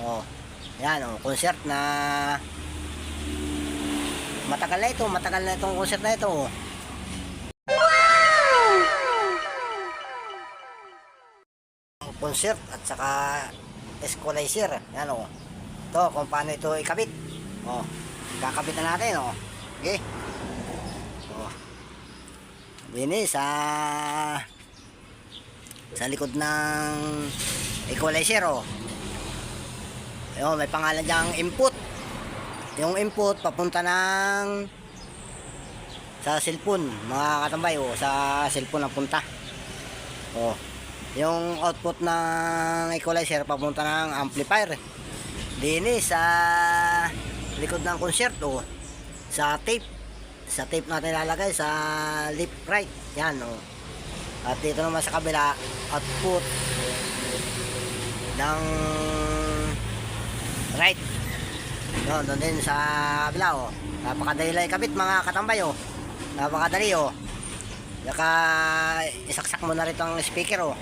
Oh. Yan oh, concert na matagal na ito, matagal na itong concert na ito. oh. Concert at saka equalizer. Yan oh. Ito, kung paano ito ikabit. Oh. Kakabit na natin oh. Okay. Oh. Bini sa sa likod ng equalizer oh. Ayun, may pangalan diyang input. Yung input papunta ng sa cellphone, mga katambay oh, sa cellphone ang punta. Oh. Yung output ng equalizer papunta ng amplifier. Dini sa likod ng concerto sa tape. Sa tape natin lalagay sa left right. Yan oh. At dito naman sa kabila output ng right. Yun, doon din sa kabila oh. Napakadali lang ikabit mga katambay oh. Napakadali oh. Saka isaksak mo na rito ang speaker oh.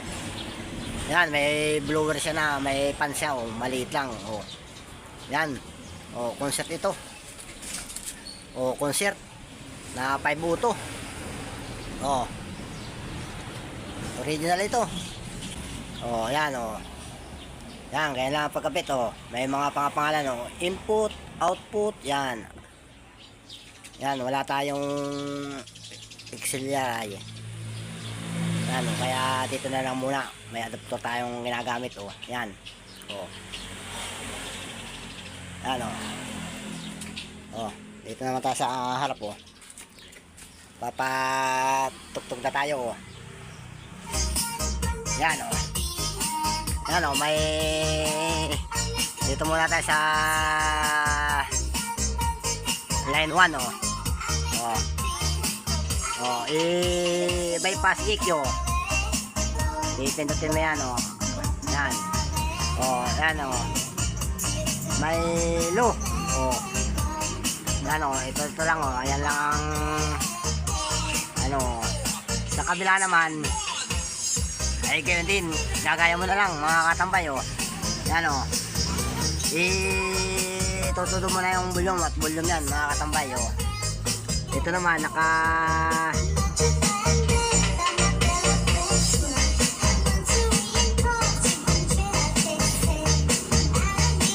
Yan, may blower siya na, may pan siya oh, maliit lang oh. Yan. Oh, concert ito. Oh, concert na 5 buto. Oh. Original ito. Oh, yan oh. Yan, kailangan pagkapit oh. May mga pangapangalan oh. Input, output, yan. Yan, wala tayong auxiliary. Yan, oh, kaya dito na lang muna. May adapter tayong ginagamit oh. Yan. Oh. Yan oh. Oh, dito naman tayo sa ah, harap oh. Papatugtog na tayo oh. Yan oh. Yan oh, may dito muna tayo sa line 1 oh. Oh. Oh, i-bypass EQ. Ipindutin mo yan oh. Yan. Oh, yan oh. May low. Oh. Yan oh, ito, ito lang oh. Ayan lang ang ano, sa kabila naman ay kayo din, gagaya mo na lang mga katambay oh. Yan oh. Itutudo mo na yung volume at volume yan mga katambay oh. Ito naman naka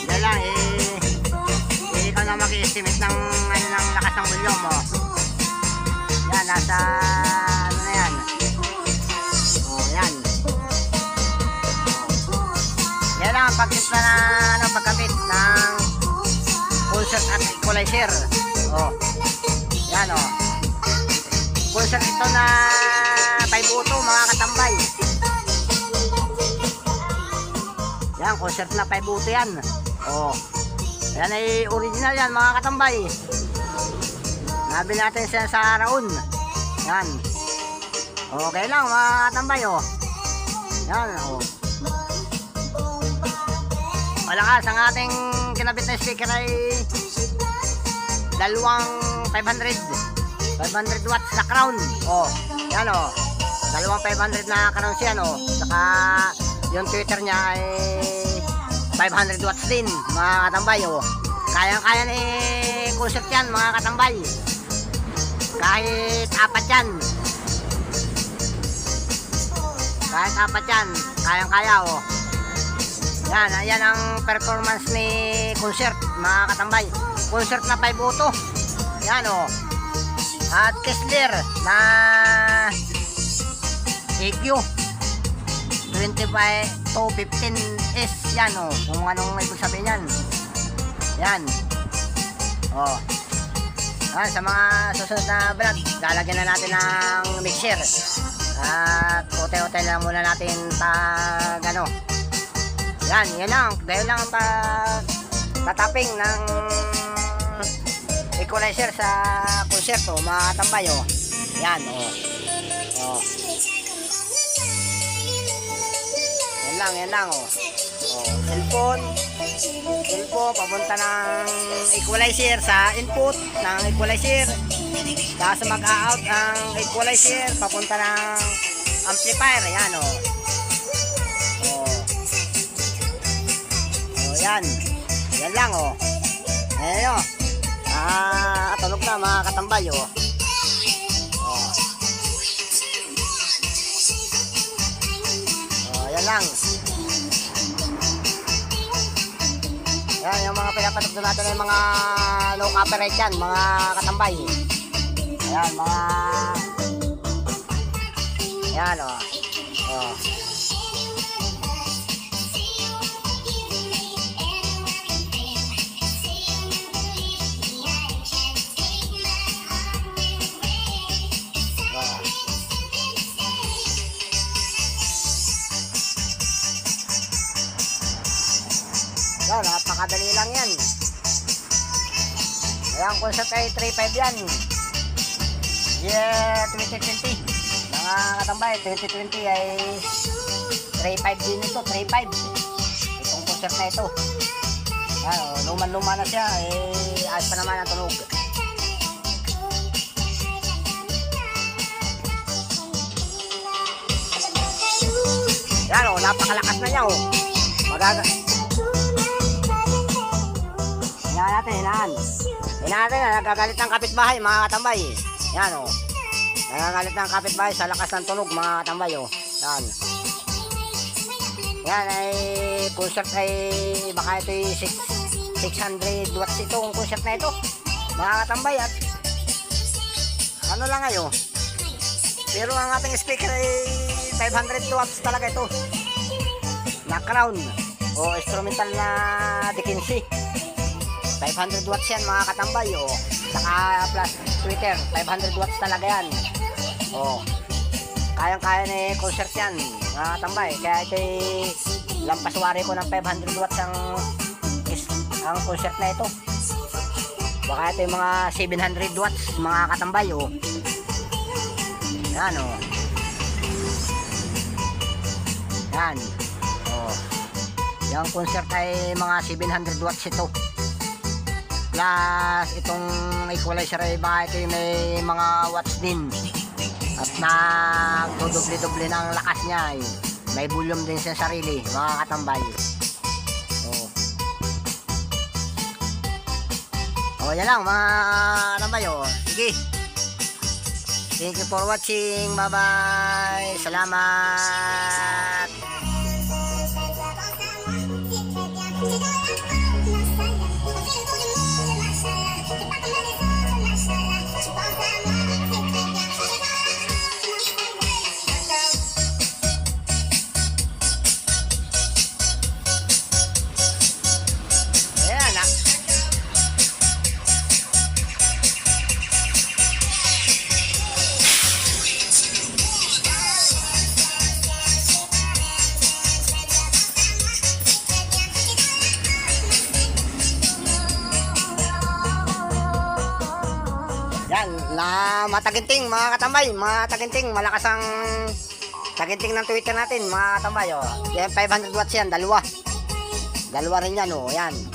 Yan lang eh, ikaw na mag-estimate ng ano ng lakas ng volume mo. Yan nasa Ang pagkita na ano, pagkabit ng pulsar at equalizer. Oh. Yan oh. Pulsar ito na 5 uto mga katambay. Yan, concert na 5 uto yan. Oh. Yan ay original yan mga katambay. Nabili natin siya sa Raon. Yan. Okay lang mga katambay oh. Yan oh. Malakas ang ating kinabit na speaker ay dalawang 500 500 watts na crown. Oh yan oh. Dalawang 500 na crown siya no. Saka yung twitter niya ay 500 watts din mga katambay oh. Kaya kaya ni concert yan mga katambay. Kahit apat yan. Kahit apat yan kayang kaya oh yan, ayan ang performance ni concert, mga katambay. Concert na 5 auto. Yan o. Oh. At Kessler na EQ. 25 to 15S yan o. Oh. Kung anong ibig sabihin yan. Yan. O. Oh. Ah, sa mga susunod na vlog, lalagyan na natin ng mixer. At hotel-hotel lang muna natin pag ano, yan, yan lang. Dahil lang ang pag tataping ng equalizer sa konserto, mga tambay, oh. Yan, oh. Oh. Yan lang, yan lang, oh. Oh, cellphone. Cellphone, papunta ng equalizer sa input ng equalizer. Tapos mag-out ang equalizer, papunta ng amplifier. Yan, oh. Oh. Oh, Yan. Yan lang, oh. Ayan, oh. Ah, tunog na mga katambay, oh. Oh. Oh, lang. Yan, yung mga pinapatugtog natin ay mga low copyright yan, mga katambay. Ayan, mga... Yan, oh. Oh. Oh. Napakadali lang yan. Ayan, concert ay 3.5 yan. Yeah, 2020. Mga katambay, 2020 ay 3.5 din ito, 3.5. Itong concert na ito. Yan, oh, luman-luma na siya. Eh, ayos pa naman ang tunog. Yan, oh, napakalakas na niya, oh. Magaga... natin, hinaan. Hinaan natin, nagagalit ng kapitbahay, mga katambay. Yan, oh. Nagagalit ng kapitbahay sa lakas ng tunog, mga katambay, oh. Yan. Yan ay concert ay baka ito ay 6, 600 watts itong concert na ito. Mga katambay at ano lang ngayon. Pero ang ating speaker ay 500 watts talaga ito. Na crown o instrumental na Dickinsi. 500 watts yan mga katambay o. Saka plus Twitter, 500 watts talaga yan. O. Kayang-kaya ni concert yan mga katambay. Kaya ito lampaswari ko ng 500 watts ang is, ang concert na ito. Baka ito yung mga 700 watts mga katambay o. Yan o. Yan. Oh. Yung concert ay mga 700 watts ito. Plus itong equalizer ay baka ito yung may mga watts din. At na doble-doble ng lakas niya. Eh. May volume din sa sarili, mga katambay. Oh. Oh, yan lang mga katambay. Oh. Sige. Thank you for watching. Bye-bye. Salamat. Na mataginting mga katambay, mga taginting, malakas ang taginting ng Twitter natin, mga katambay, oh. Yan, 500 watts yan, dalawa. Dalawa rin yan, oh, yan.